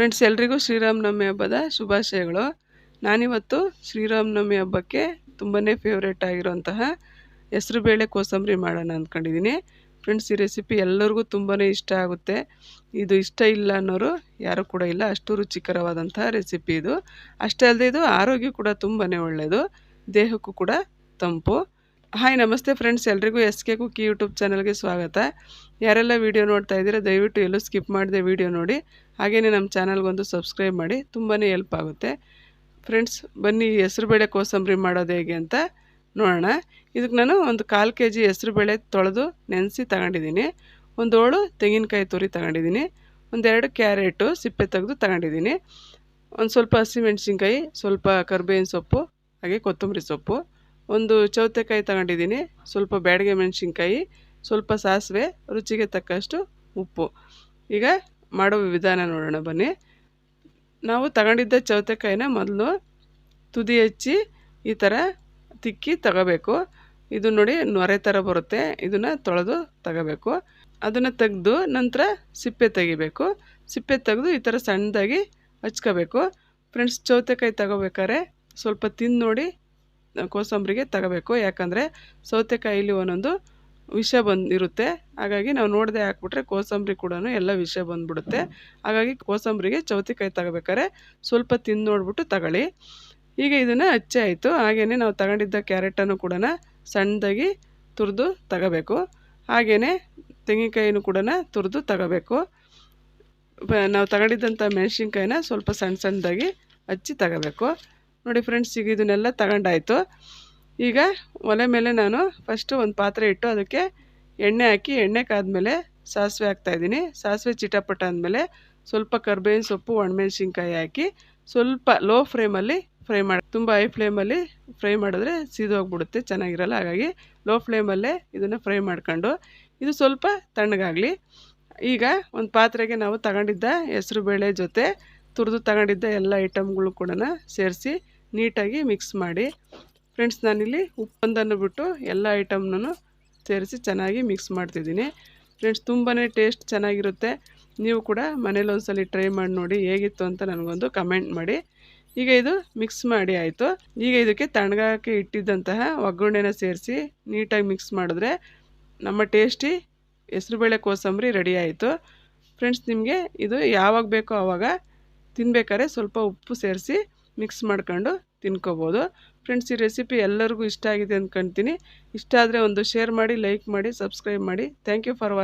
Friends ಎಲ್ರಿಗೂ ಶ್ರೀರಾಮನವಮಿ ಹಬ್ಬದ ಶುಭಾಶಯಗಳು. ನಾನಿವತ್ತು ಶ್ರೀರಾಮನವಮಿ ಹಬ್ಬಕ್ಕೆ ತುಂಬಾ ಫೇವ್ರೇಟ್ ಆಗಿರುವಂತಹ ಹೆಸರುಬೇಳೆ ಕೋಸಂಬರಿ ಮಾಡೋಣ ಅಂದ್ಕೊಂಡಿದ್ದೀನಿ. ಫ್ರೆಂಡ್ಸ್ ಈ ರೆಸಿಪಿ ಎಲ್ಲರಿಗೂ ತುಂಬಾ ಇಷ್ಟ ಆಗುತ್ತೆ. ಇದು ಇಷ್ಟ ಇಲ್ಲ ಅನ್ನೋರು ಯಾರೂ ಕೂಡ ಇಲ್ಲ, ಅಷ್ಟು ರುಚಿಕರವಾದಂತಹ ರೆಸಿಪಿ ಇದು. ಅಷ್ಟೇ ಅಲ್ಲದೆ ಇದು ಆರೋಗ್ಯ ಕೂಡ ತುಂಬಾ ಒಳ್ಳೆಯದು ದೇಹಕ್ಕೂ ಕೂಡ ತಂಪು. ಹಾಯ್ ನಮಸ್ತೆ ಫ್ರೆಂಡ್ಸ್ ಎಲ್ರಿಗೂ ಎಸ್ ಕೆ ಕುಕ್ಕಿ ಯೂಟ್ಯೂಬ್ ಚಾನಲ್ಗೆ ಸ್ವಾಗತ. ಯಾರೆಲ್ಲ ವೀಡಿಯೋ ನೋಡ್ತಾ ಇದ್ದೀರಾ, ದಯವಿಟ್ಟು ಎಲ್ಲೂ ಸ್ಕಿಪ್ ಮಾಡದೆ ವೀಡಿಯೋ ನೋಡಿ. ಹಾಗೆಯೇ ನಮ್ಮ ಚಾನಲ್ಗೊಂದು ಸಬ್ಸ್ಕ್ರೈಬ್ ಮಾಡಿ ತುಂಬಾ ಹೆಲ್ಪ್ ಆಗುತ್ತೆ. ಫ್ರೆಂಡ್ಸ್ ಬನ್ನಿ, ಹೆಸರುಬೇಳೆ ಕೋಸಂಬರಿ ಮಾಡೋದು ಹೇಗೆ ಅಂತ ನೋಡೋಣ. ಇದಕ್ಕೆ ನಾನು ಒಂದು ಕಾಲು ಕೆ ಜಿ ಹೆಸರುಬೇಳೆ ತೊಳೆದು ನೆನೆಸಿ ತಗೊಂಡಿದ್ದೀನಿ. ಒಂದು ಹೋಳು ತೆಂಗಿನಕಾಯಿ ತುರಿ ತಗೊಂಡಿದ್ದೀನಿ. ಒಂದೆರಡು ಕ್ಯಾರೆಟು ಸಿಪ್ಪೆ ತೆಗೆದು ತಗೊಂಡಿದ್ದೀನಿ. ಒಂದು ಸ್ವಲ್ಪ ಹಸಿಮೆಣ್ಸಿನ್ಕಾಯಿ ಸ್ವಲ್ಪ ಕರ್ಬೇವಿನ ಸೊಪ್ಪು, ಹಾಗೆ ಕೊತ್ತಂಬರಿ ಸೊಪ್ಪು. ಒಂದು ಚೌತೆಕಾಯಿ ತಗೊಂಡಿದ್ದೀನಿ. ಸ್ವಲ್ಪ ಬ್ಯಾಡಗೆ ಮೆಣಸಿನ್ಕಾಯಿ, ಸ್ವಲ್ಪ ಸಾಸಿವೆ, ರುಚಿಗೆ ತಕ್ಕಷ್ಟು ಉಪ್ಪು. ಈಗ ಮಾಡೋ ವಿಧಾನ ನೋಡೋಣ, ಬನ್ನಿ. ನಾವು ತಗೊಂಡಿದ್ದ ಚೌತೆಕಾಯಿನ ಮೊದಲು ತುದಿ ಹಚ್ಚಿ ಈ ಥರ ತಿಕ್ಕಿ ತಗೋಬೇಕು. ಇದು ನೋಡಿ ನೊರೆ ಥರ ಬರುತ್ತೆ. ಇದನ್ನು ತೊಳೆದು ತಗೋಬೇಕು. ಅದನ್ನು ತೆಗೆದು ನಂತರ ಸಿಪ್ಪೆ ತೆಗಿಬೇಕು. ಸಿಪ್ಪೆ ತೆಗೆದು ಈ ಥರ ಸಣ್ಣದಾಗಿ ಹಚ್ಕೋಬೇಕು. ಫ್ರೆಂಡ್ಸ್, ಚೌತೆಕಾಯಿ ತಗೋಬೇಕಾದ್ರೆ ಸ್ವಲ್ಪ ತಿಂದು ನೋಡಿ ಕೋಸಂಬರಿಗೆ ತಗೋಬೇಕು. ಯಾಕಂದರೆ ಸೌತೆಕಾಯಿಲಿ ಒಂದೊಂದು ವಿಷ ಬಂದಿರುತ್ತೆ. ಹಾಗಾಗಿ ನಾವು ನೋಡದೆ ಹಾಕ್ಬಿಟ್ರೆ ಕೋಸಂಬರಿ ಕೂಡ ಎಲ್ಲ ವಿಷ ಬಂದುಬಿಡುತ್ತೆ. ಹಾಗಾಗಿ ಕೋಸಂಬರಿಗೆ ಚೌತಿಕಾಯಿ ತಗೋಬೇಕಾದ್ರೆ ಸ್ವಲ್ಪ ತಿಂದು ನೋಡಿಬಿಟ್ಟು ತಗೊಳ್ಳಿ. ಈಗ ಇದನ್ನು ಹಚ್ಚೆ ಆಯಿತು. ಹಾಗೆಯೇ ನಾವು ತಗೊಂಡಿದ್ದ ಕ್ಯಾರೆಟನ್ನು ಕೂಡ ಸಣ್ಣದಾಗಿ ತುರಿದು ತಗೋಬೇಕು. ಹಾಗೆಯೇ ತೆಂಗಿನಕಾಯಿನೂ ಕೂಡ ತುರಿದು ತಗೋಬೇಕು. ನಾವು ತಗೊಂಡಿದ್ದಂಥ ಮೆಣಸಿನ್ಕಾಯಿನ ಸ್ವಲ್ಪ ಸಣ್ಣ ಸಣ್ಣದಾಗಿ ಹಚ್ಚಿ ತಗೋಬೇಕು. ನೋಡಿ ಫ್ರೆಂಡ್ಸ್ ಈಗ ಇದನ್ನೆಲ್ಲ ತಗೊಂಡಾಯಿತು. ಈಗ ಒಲೆ ಮೇಲೆ ನಾನು ಫಸ್ಟು ಒಂದು ಪಾತ್ರೆ ಇಟ್ಟು ಅದಕ್ಕೆ ಎಣ್ಣೆ ಹಾಕಿ, ಎಣ್ಣೆ ಕಾದ್ಮೇಲೆ ಸಾಸಿವೆ ಹಾಕ್ತಾಯಿದ್ದೀನಿ ಸಾಸಿವೆ ಚಿಟಪಟ ಅಂದಮೇಲೆ ಸ್ವಲ್ಪ ಕರ್ಬೇವಿನ ಸೊಪ್ಪು, ಒಣಮೆಣಸಿನ್ಕಾಯಿ ಹಾಕಿ ಸ್ವಲ್ಪ ಲೋ ಫ್ಲೇಮಲ್ಲಿ ಫ್ರೈ ಮಾಡಿ, ತುಂಬ ಹೈ ಫ್ಲೇಮಲ್ಲಿ ಫ್ರೈ ಮಾಡಿದ್ರೆ ಸೀದೋಗ್ಬಿಡುತ್ತೆ ಚೆನ್ನಾಗಿರಲ್ಲ. ಹಾಗಾಗಿ ಲೋ ಫ್ಲೇಮಲ್ಲೇ ಇದನ್ನು ಫ್ರೈ ಮಾಡ್ಕೊಂಡು ಇದು ಸ್ವಲ್ಪ ತಣ್ಣಗಾಗಲಿ. ಈಗ ಒಂದು ಪಾತ್ರೆಗೆ ನಾವು ತಗೊಂಡಿದ್ದ ಹೆಸರು ಬೇಳೆ ಜೊತೆ ತುರಿದು ತಗೊಂಡಿದ್ದ ಎಲ್ಲ ಐಟಮ್ಗಳು ಕೂಡ ಸೇರಿಸಿ ನೀಟಾಗಿ ಮಿಕ್ಸ್ ಮಾಡಿ. ಫ್ರೆಂಡ್ಸ್ ನಾನಿಲ್ಲಿ ಉಪ್ಪೊಂದನ್ನು ಬಿಟ್ಟು ಎಲ್ಲ ಐಟಮ್ನೂ ಸೇರಿಸಿ ಚೆನ್ನಾಗಿ ಮಿಕ್ಸ್ ಮಾಡ್ತಿದ್ದೀನಿ. ಫ್ರೆಂಡ್ಸ್ ತುಂಬಾ ಟೇಸ್ಟ್ ಚೆನ್ನಾಗಿರುತ್ತೆ. ನೀವು ಕೂಡ ಮನೇಲಿ ಒಂದ್ಸಲ ಟ್ರೈ ಮಾಡಿ ನೋಡಿ ಹೇಗಿತ್ತು ಅಂತ ನನಗೊಂದು ಕಮೆಂಟ್ ಮಾಡಿ. ಈಗ ಇದು ಮಿಕ್ಸ್ ಮಾಡಿ ಆಯಿತು. ಈಗ ಇದಕ್ಕೆ ತಣ್ಣಗಾಕಿ ಇಟ್ಟಿದ್ದಂತಹ ಒಗ್ಗರಣೆನ ಸೇರಿಸಿ ನೀಟಾಗಿ ಮಿಕ್ಸ್ ಮಾಡಿದ್ರೆ ನಮ್ಮ ಟೇಸ್ಟಿ ಹೆಸರುಬೇಳೆ ಕೋಸಂಬರಿ ರೆಡಿ ಆಯಿತು. ಫ್ರೆಂಡ್ಸ್ ನಿಮಗೆ ಇದು ಯಾವಾಗ ಬೇಕೋ ಆವಾಗ ತಿನ್ಬೇಕಾದ್ರೆ ಸ್ವಲ್ಪ ಉಪ್ಪು ಸೇರಿಸಿ ಮಿಕ್ಸ್ ಮಾಡ್ಕೊಂಡು ತಿನ್ಕೋಬೋದು. ಫ್ರೆಂಡ್ಸ್ ಈ ರೆಸಿಪಿ ಎಲ್ಲರಿಗೂ ಇಷ್ಟ ಆಗಿದೆ ಅಂದ್ಕೊತೀನಿ ಇಷ್ಟ ಆದರೆ ಒಂದು ಶೇರ್ ಮಾಡಿ ಲೈಕ್ ಮಾಡಿ ಸಬ್ಸ್ಕ್ರೈಬ್ ಮಾಡಿ. Thank you for watch